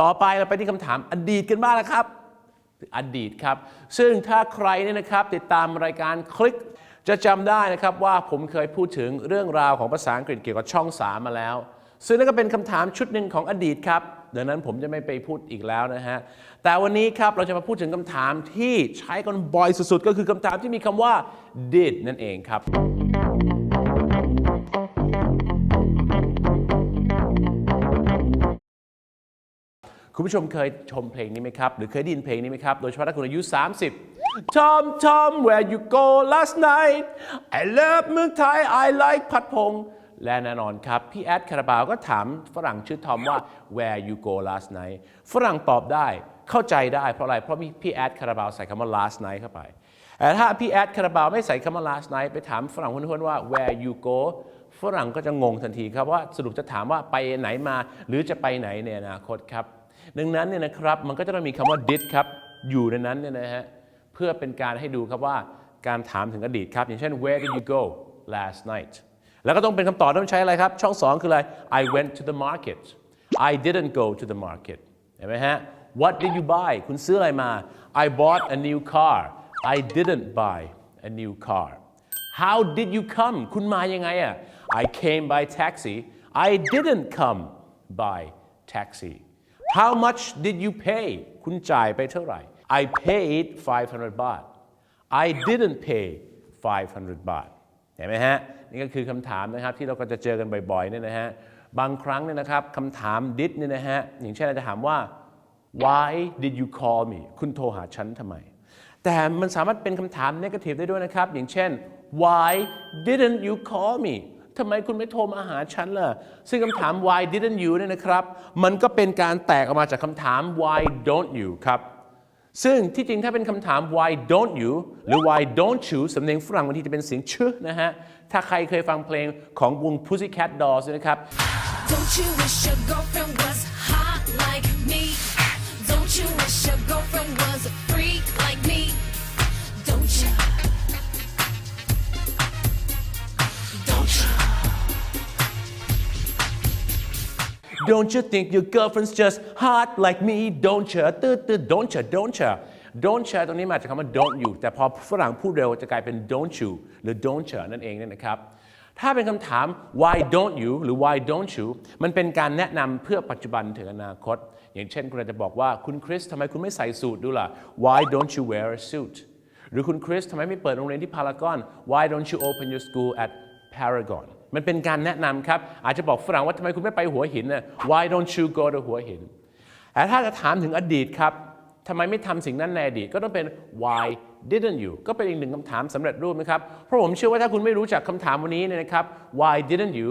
ต่อไปเราไปที่คำถามอดีตกันบ้างนะครับ อดีตครับ ซึ่งถ้าใครเนี่ยนะครับติดตามรายการคลิก จะจำได้นะครับว่าผมเคยพูดถึงเรื่องราวของภาษาอังกฤษเกี่ยวกับช่อง 3 มาแล้ว ซึ่งนั่นก็เป็นคำถามชุดหนึ่งของอดีตครับ ดังนั้นผมจะไม่ไปพูดอีกแล้วนะฮะ แต่วันนี้ครับเราจะมาพูดถึงคำถามที่ใช้กันบ่อยสุดๆ ก็คือคำถามที่มีคำว่า did นั่นเองครับ คุณผู้ชมเคยชมเพลงนี้ไหมครับ หรือเคยได้ยินเพลงนี้ไหมครับ โดยเฉพาะถ้าคุณอายุ 30 Tom Tom where you go last night I love เมืองไทย I like พัดพงษ์ และแน่นอนครับ พี่แอดคาราบาวก็ถามฝรั่งชื่อทอมว่า where you go last night ฝรั่งตอบได้เข้าใจได้เพราะอะไร เพราะมีพี่แอดคาราบาวใส่คำว่า last night เข้าไปแต่ถ้าพี่แอดคาราบาวไม่ใส่คำว่า last night ไปถามฝรั่งคนๆว่า where you go ฝรั่งก็จะงงทันทีครับว่าสรุปจะถามว่าไปไหนมา หรือจะไปไหนในอนาคตครับ ดังนั้นเนี่ยนะครับมันก็จะต้องมีคำว่า did ครับอยู่ในนั้นเนี่ยนะฮะเพื่อเป็นการให้ดูครับว่าการถามถึงอดีตครับ อย่างเช่น where did you go last night แล้วก็ต้องเป็นคำตอบต้องใช้อะไรครับ ช่องสองคืออะไร I went to the market I didn't go to the market เห็นไหมฮะ What did you buy คุณซื้ออะไรมา I bought a new car I didn't buy a new car How did you come คุณมายังไงอะ I came by taxi I didn't come by taxi How much did you pay คุณจ่ายไปเท่าไหร่ I paid 500บาท I didn't pay 500บาท เห็นไหมฮะนี่ก็คือคำถามนะครับที่เราก็จะเจอกันบ่อยๆเนี่ยนะฮะบางครั้งเนี่ยนะครับคำถาม did เนี่ยนะฮะอย่างเช่นเราจะถามว่า why did you call me คุณโทรหาฉันทำไม แต่มันสามารถเป็นคำถาม negative ได้ด้วยนะครับ อย่างเช่น why didn't you call me ทำไมคุณไม่โทรมาหาฉันล่ะ ซึ่งคำถาม why didn't you เนี่ยนะครับ มันก็เป็นการแตกออกมาจากคำถาม why don't you ครับ ซึ่งที่จริงถ้าเป็นคำถาม why don't you หรือ why don't you สำเนียงฝรั่งบางทีจะเป็นเสียงชึนะฮะ ถ้าใครเคยฟังเพลงของวง Pussycat Dolls นะครับ Don't you wish your girlfriend was Don't you think your girlfriend's just hot like me Don't you ตืดตืด Don't you Don't you Don't you ตรงนี้มาจากคำว่า don't you แต่พอฝรั่งพูดเร็วจะกลายเป็น don't you หรือ don't you นั่นเองเนี่ยนะครับถ้าเป็นคำถาม why don't you หรือ why don't you มันเป็นการแนะนำเพื่อปัจจุบันถึงอนาคต อย่างเช่นคุณอาจจะบอกว่าคุณคริสทำไมคุณไม่ใส่สูทดูล่ะ Why don't you wear a suit หรือคุณคริสทำไมไม่เปิดโรงเรียนที่พารากอน Why don't you open your school at Paragon มันเป็นการแนะนำครับ อาจจะบอกฝรั่งว่าทำไมคุณไม่ไปหัวหินน่ะ Why don't you go to หัวหินแต่ถ้าจะถามถึงอดีตครับทำไมไม่ทำสิ่งนั้นในอดีตก็ต้องเป็น why didn't you ก็เป็นอีกหนึ่งคำถามสำเร็จรูปนะครับ เพราะผมเชื่อว่าถ้าคุณไม่รู้จักคำถามวันนี้เนี่ยนะครับ why didn't you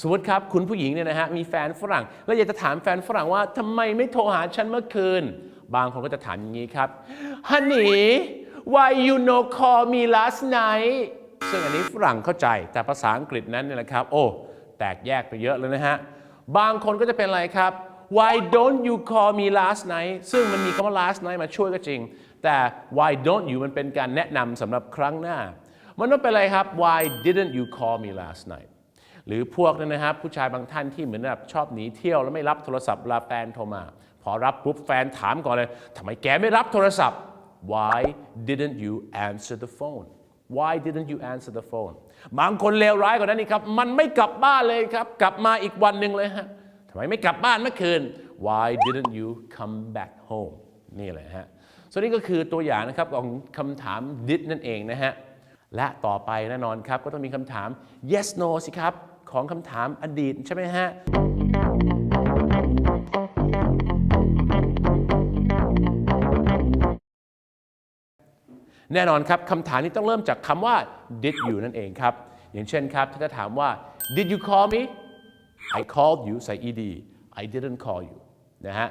สมมติครับ คุณผู้หญิงเนี่ยนะฮะมีแฟนฝรั่ง แล้วอยากจะถามแฟนฝรั่งว่าทำไมไม่โทรหาฉันเมื่อคืน บางคนก็จะถามอย่างนี้ครับ honey why you no call me last night ซึ่งอันนี้ฝรั่งเข้าใจแต่ภาษาอังกฤษนั้นเนี่ยนะครับ โอ้ แตกแยกไปเยอะเลยนะฮะ บางคนก็จะเป็นอะไรครับ why don't you call me last night ซึ่งมันมีคำว่า last night มาช่วยก็จริง แต่ why don't you มันเป็นการแนะนำสำหรับครั้งหน้า มันต้องเป็นอะไรครับ why didn't you call me last night หรือพวกนั้นนะครับ ผู้ชายบางท่านที่เหมือนแบบชอบหนีเที่ยวแล้วไม่รับโทรศัพท์เวลาแฟนโทรมา พอรับปุ๊บแฟนถามก่อนเลยทำไมแกไม่รับโทรศัพท์ why didn't you answer the phone why didn't you answer the phone บางคนเลวร้ายกว่านั้นนี่ครับ มันไม่กลับบ้านเลยครับ กลับมาอีกวันหนึ่งเลยฮะทำไมไม่กลับบ้านเมื่อคืน why didn't you come back home นี่เลยฮะส่วนนี้ก็คือตัวอย่างนะครับของคำถาม did นั่นเองนะฮะ และต่อไปแน่นอนครับ ก็ต้องมีคำถาม yes no สิครับ ของคำถามอดีตใช่ไหมฮะ แน่นอนครับคำถามนี้ต้องเริ่มจากคำว่า did you นั่นเองครับ อย่างเช่นครับ ถ้าจะถามว่า did you call me I called you ใส่ ed I didn't call you นะฮะ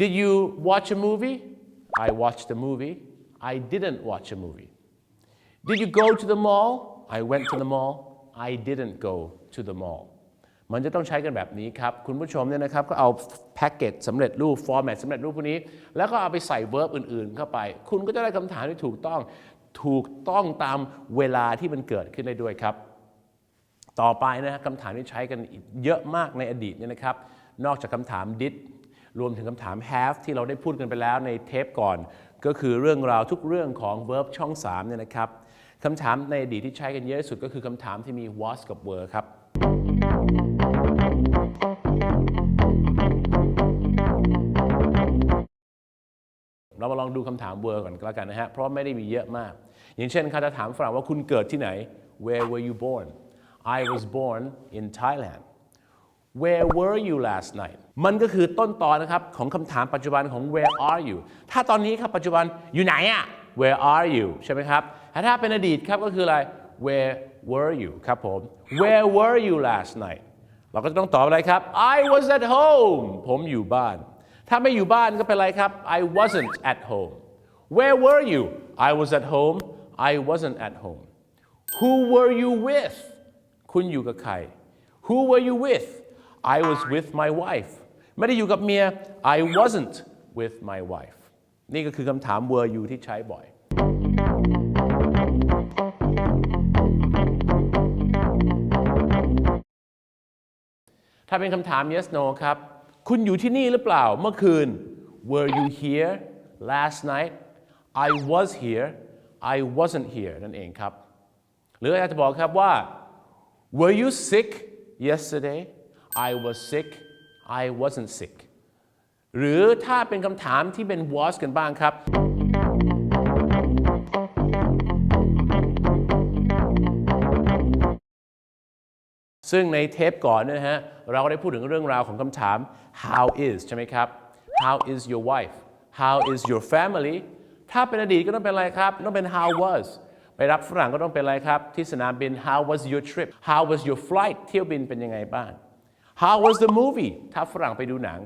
did you watch a movie I watched the movie I didn't watch a movie Did you go to the mall I went to the mall I didn't go to the mall มันจะต้องใช้กันแบบนี้ครับ คุณผู้ชมเนี่ยนะครับก็เอาแพ็กเกจสำเร็จรูป ฟอร์แมตสำเร็จรูปพวกนี้ แล้วก็เอาไปใส่เวิร์บอื่นๆ เข้าไป คุณก็จะได้คำถามที่ถูกต้องถูกต้องตามเวลาที่มันเกิดขึ้นได้ด้วยครับ ต่อไปนะฮะคำถามที่ใช้กันเยอะมากในอดีตเนี่ยนะครับ นอกจากคำถาม did รวมถึงคำถาม have ที่เราได้พูดกันไปแล้วในเทปก่อน ก็คือเรื่องราวทุกเรื่องของ verb ช่อง3เนี่ยนะครับคำถามในอดีตที่ใช้กันเยอะที่สุดก็คือคำถามที่มี was กับ were ครับ เรามาลองดูคำถาม were ก่อนก็แล้วกันนะฮะ เพราะไม่ได้มีเยอะมาก อย่างเช่นเขาจะถามฝรั่งว่าคุณเกิดที่ไหน Where were you born I was born in Thailand Where were you last night มันก็คือต้นตอนนะครับของคำถามปัจจุบันของ Where are you ถ้าตอนนี้ครับปัจจุบันอยู่ไหนอะ Where are you ใช่ไหมครับแต่ถ้าเป็นอดีตครับก็คืออะไร Where were you ครับผม Where were you last night เราก็จะต้องตอบอะไรครับ I was at home ผมอยู่บ้าน ถ้าไม่อยู่บ้านก็เป็นอะไรครับ I wasn't at home Where were you I was at home I wasn't at home Who were you with คุณอยู่กับใคร Who were you with I was with my wife ไม่ได้อยู่กับเมีย I wasn't with my wife นี่ก็คือคำถาม were you ที่ใช้บ่อย ถ้าเป็นคำถาม yes no ครับ คุณอยู่ที่นี่หรือเปล่าเมื่อคืน were you here last night I was here I wasn't here นั่นเองครับ หรืออาจจะบอกครับว่า were you sick yesterday I was sick I wasn't sick หรือถ้าเป็นคำถามที่เป็น was กันบ้างครับ ซึ่งในเทปก่อนนะฮะเราก็ได้พูดถึงเรื่องราวของคำถาม how is ใช่ไหมครับ how is your wife how is your family ถ้าเป็นอดีตก็ต้องเป็นอะไรครับ ต้องเป็น how was ไปรับฝรั่งก็ต้องเป็นอะไรครับ ที่สนามบิน how was your trip how was your flight เที่ยวบินเป็นยังไงบ้าง how was the movie ถ้าฝรั่งไปดูหนัง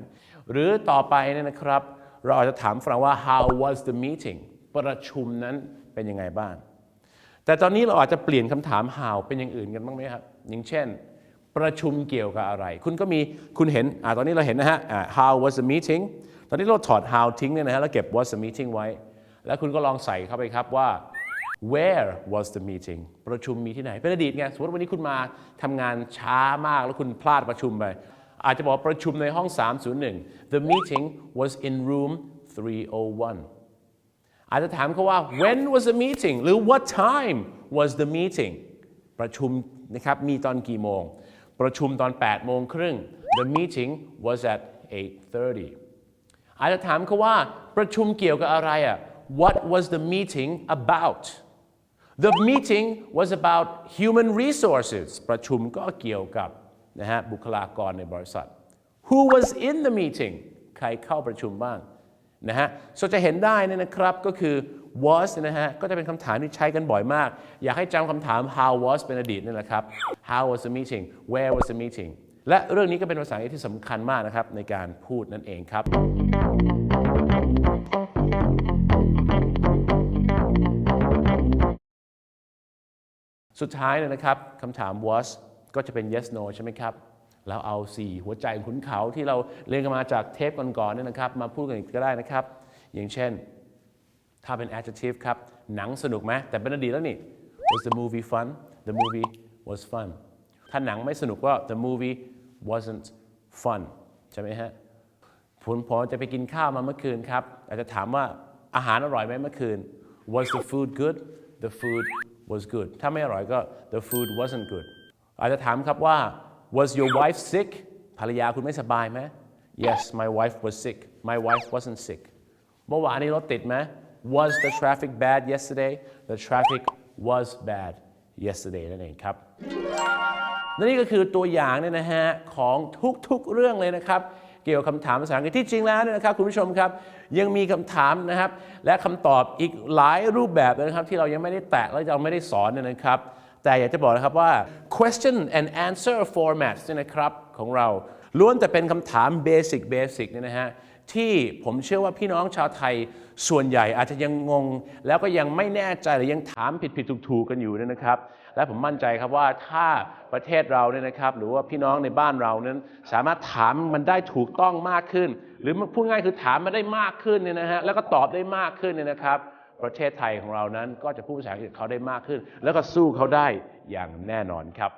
หรือต่อไปเนี่ยนะครับ เราอาจจะถามฝรั่งว่า how was the meeting ประชุมนั้นเป็นยังไงบ้าง แต่ตอนนี้เราอาจจะเปลี่ยนคำถาม how เป็นอย่างอื่นกันบ้างไหมครับ อย่างเช่น ประชุมเกี่ยวกับอะไร คุณก็มีคุณเห็นอตอนนี้เราเห็นนะฮะ how was the meeting ตอนนี้เราถอด how ทิ้งเนี่ยนะฮะแล้วเก็บ was the meeting ไว้ แล้วคุณก็ลองใส่เข้าไปครับว่า where was the meeting ประชุมมีที่ไหน เป็นอดีตไง สมมติวันนี้คุณมาทำงานช้ามากแล้วคุณพลาดประชุมไป อาจจะบอกประชุมในห้อง 301 the meeting was in room 301 อาจจะถามเขาว่า when was the meeting หรือ what time was the meeting ประชุมนะครับมีตอนกี่โมง ประชุมตอน 8 โมงครึ่ง the meeting was at 8:30 อาจจะถามเขาว่าประชุมเกี่ยวกับอะไรอะ what was the meeting about the meeting was about human resources ประชุมก็เกี่ยวกับนะฮะบุคลากรในบริษัท who was in the meeting ใครเข้าประชุมบ้างนะฮะ so จะเห็นได้นะครับก็คือ was นะฮะ ก็จะเป็นคำถามที่ใช้กันบ่อยมาก อยากให้จำคำถาม how was เป็นอดีตนี่แหละครับ how was the meeting where was the meeting และเรื่องนี้ก็เป็นภาษาอังกฤษที่สำคัญมากนะครับ ในการพูดนั่นเองครับ สุดท้ายนะครับคำถาม was ก็จะเป็น yes no ใช่ไหมครับแล้วเอา 4 หัวใจขุนเขาที่เราเรียนกันมาจากเทปก่อนๆเนี่ยนะครับ มาพูดกันอีกก็ได้นะครับ อย่างเช่น ถ้าเป็น adjective ครับ หนังสนุกไหมแต่เป็นอดีตแล้วนี่ was the movie fun the movie was fun ถ้าหนังไม่สนุกก็ the movie wasn't fun ใช่ไหมฮะผมพอจะไปกินข้าวมาเมื่อคืนครับ อาจจะถามว่าอาหารอร่อยไหมเมื่อคืน was the food good the food was good ถ้าไม่อร่อยก็ the food wasn't good อาจจะถามครับว่า was your wife sick ภรรยาคุณไม่สบายไหม yes my wife was sick my wife wasn't sick เมื่อวานนี้รถติดไหม was the traffic bad yesterday the traffic was bad yesterday นั่นเองครับและนี่ก็คือตัวอย่างเนี่ยนะฮะของทุกๆเรื่องเลยนะครับ เกี่ยวกับคำถามภาษาอังกฤษที่จริงแล้วเนี่ยนะครับคุณผู้ชมครับ ยังมีคำถามนะครับ และคำตอบอีกหลายรูปแบบเลยนะครับ ที่เรายังไม่ได้แตะและเราไม่ได้สอนเนี่ยนะครับ แต่อยากจะบอกนะครับว่า question and answer formats เนี่ยนะครับของเราล้วนแต่เป็นคำถามเบสิกเบสิกเนี่ยนะฮะ ที่ผมเชื่อว่าพี่น้องชาวไทยส่วนใหญ่อาจจะยังงง แล้วก็ยังไม่แน่ใจหรือยังถามผิดผิดถูกถูกๆกันอยู่เนี่ยนะครับ และผมมั่นใจครับว่าถ้าประเทศเราเนี่ยนะครับ หรือว่าพี่น้องในบ้านเรานั้นสามารถถามมันได้ถูกต้องมากขึ้น หรือพูดง่ายคือถามมาได้มากขึ้นเนี่ยนะฮะแล้วก็ตอบได้มากขึ้นเนี่ยนะครับ ประเทศไทยของเรานั้นก็จะพูดภาษาอังกฤษเขาได้มากขึ้น แล้วก็สู้เขาได้อย่างแน่นอนครับ